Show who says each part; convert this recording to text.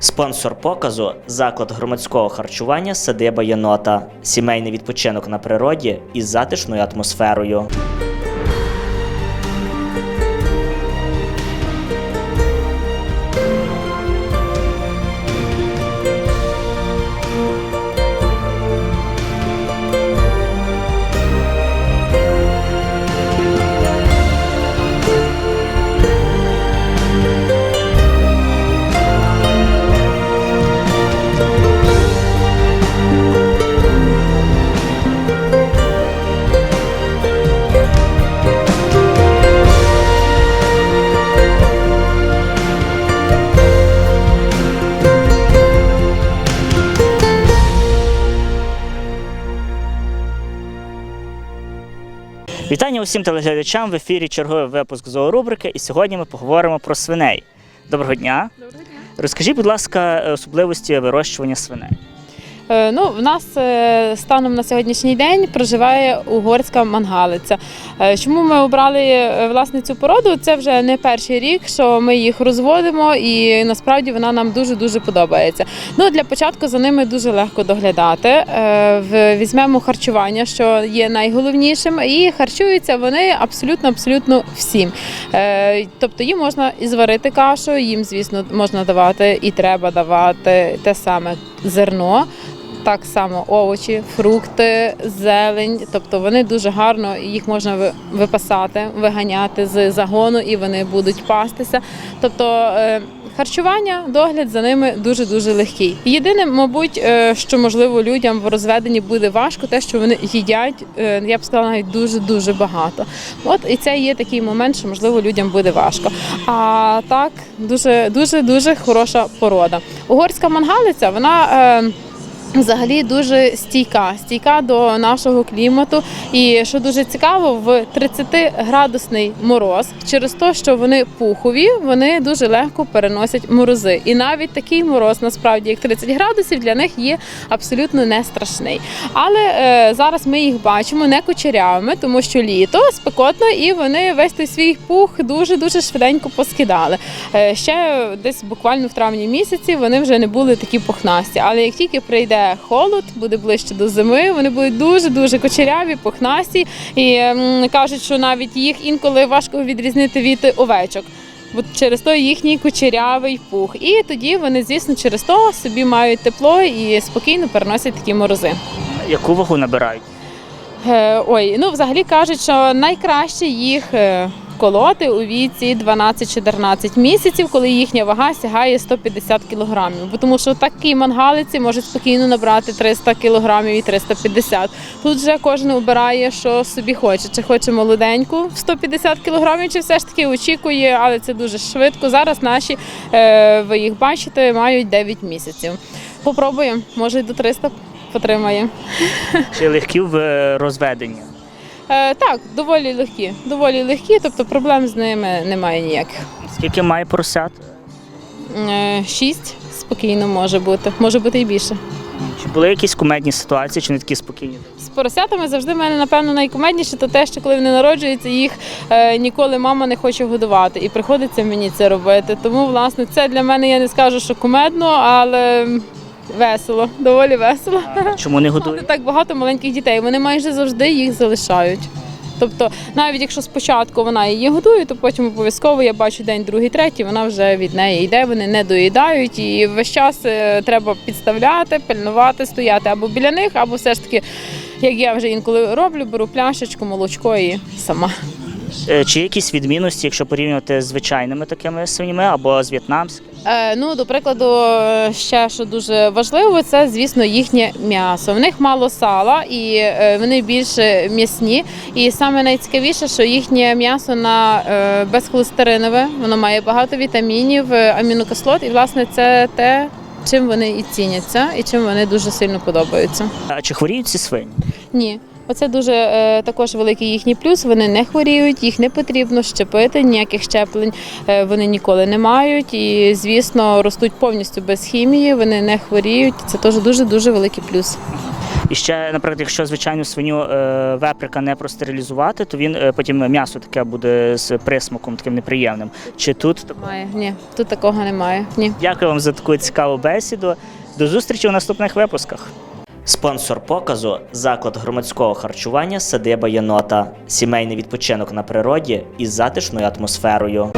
Speaker 1: Спонсор показу заклад громадського харчування Садиба Єнота, сімейний відпочинок на природі із затишною атмосферою. Вітання усім телеглядачам в ефірі черговий випуск зоорубрики. І сьогодні ми поговоримо про свиней. Доброго дня.
Speaker 2: Доброго дня.
Speaker 1: Розкажіть, будь ласка, особливості вирощування свиней.
Speaker 2: Е, Ну, в нас е, станом на сьогоднішній день проживає угорська мангалиця. Е, Чому ми обрали власне цю породу? Це вже не перший рік, що ми їх розводимо, і насправді вона нам дуже дуже подобається. Ну для початку за ними дуже легко доглядати. Візьмемо харчування, що є найголовнішим, і харчуються вони абсолютно абсолютно всім. Тобто їм можна і зварити кашу, їм, звісно, можна давати і треба давати те саме зерно. Так само овочі, фрукти, зелень. Тобто вони дуже гарно їх можна випасати, виганяти з загону, і вони будуть пастися. Тобто е, харчування, догляд за ними дуже дуже легкий. Єдине, мабуть, е, що можливо людям в розведенні буде важко, те, що вони їдять, е, я б сказала, навіть дуже дуже багато. От і це є такий момент, що можливо людям буде важко. А так, дуже дуже дуже хороша порода. Угорська мангалиця, вона. Взагалі дуже стійка, стійка до нашого клімату. І що дуже цікаво, в 30-градусний мороз, через те, що вони пухові, вони дуже легко переносять морози. І навіть такий мороз, насправді, як 30 градусів, для них є абсолютно не страшний. Але е, зараз ми їх бачимо не кучерявими, тому що літо спекотно, і вони весь той свій пух дуже дуже швиденько поскидали. Е, ще десь буквально в травні місяці вони вже не були такі пухнасті. Але як тільки прийде холод, буде ближче до зими, вони будуть дуже дуже кочеряві, пухнасті. І м, кажуть, що навіть їх інколи важко відрізнити від овечок. Бо через то їхній кучерявий пух. І тоді вони, звісно, через то собі мають тепло і спокійно переносять такі морози.
Speaker 1: Яку вагу набирають?
Speaker 2: Е, Ой, ну взагалі кажуть, що найкраще їх е, колоти у віці 12-14 місяців, коли їхня вага сягає 150 кілограмів. Бо тому що такі мангалиці можуть спокійно набрати 300 кілограмів і 350. Тут вже кожен обирає, що собі хоче. Чи хоче молоденьку в 150 кілограмів, чи все ж таки очікує, але це дуже швидко. Зараз наші, е, ви їх бачите, мають 9 місяців. Попробуємо, може й до 300 потримає.
Speaker 1: Чи легкі в е, розведенні?
Speaker 2: Е, так, доволі легкі. Доволі легкі, тобто проблем з ними немає ніяких.
Speaker 1: Скільки має поросят?
Speaker 2: Е, шість спокійно може бути, може бути і більше.
Speaker 1: Чи були якісь кумедні ситуації, чи не такі спокійні?
Speaker 2: З поросятами завжди в мене, напевно, найкумедніше то те, що коли вони народжуються, їх е, ніколи мама не хоче годувати. І приходиться мені це робити. Тому, власне, це для мене я не скажу, що кумедно, але весело, доволі весело.
Speaker 1: Чому не
Speaker 2: Мати
Speaker 1: годують?
Speaker 2: так багато маленьких дітей, вони майже завжди їх залишають. Тобто, навіть якщо спочатку вона її годує, то потім обов'язково я бачу день, другий, третій, вона вже від неї йде, вони не доїдають, і весь час е, треба підставляти, пильнувати, стояти або біля них, або все ж таки, як я вже інколи роблю, беру пляшечку, молочко і сама.
Speaker 1: Е, Чи якісь відмінності, якщо порівнювати з звичайними такими свинями або з в'єтнамськими?
Speaker 2: Е, ну, до прикладу, е, ще що дуже важливо, це звісно їхнє м'ясо. В них мало сала і е, вони більше м'ясні. І саме найцікавіше, що їхнє м'ясо на е, безхолестеринове, воно має багато вітамінів, амінокислот, і власне це те, чим вони і ціняться, і чим вони дуже сильно подобаються.
Speaker 1: А чи хворіють ці свині?
Speaker 2: Ні. Оце дуже е, також великий їхній плюс. Вони не хворіють, їх не потрібно щепити, ніяких щеплень е, вони ніколи не мають. І, звісно, ростуть повністю без хімії, вони не хворіють. Це теж дуже дуже великий плюс.
Speaker 1: І ще, наприклад, якщо звичайну свиню е, веприка не простерилізувати, то він потім м'ясо таке буде з присмаком таким неприємним. Чи тут?
Speaker 2: Немає. Ні, тут такого немає. Ні.
Speaker 1: Дякую вам за таку цікаву бесіду. До зустрічі у наступних випусках.
Speaker 3: Спонсор показу заклад громадського харчування Садиба Єнота. Сімейний відпочинок на природі із затишною атмосферою.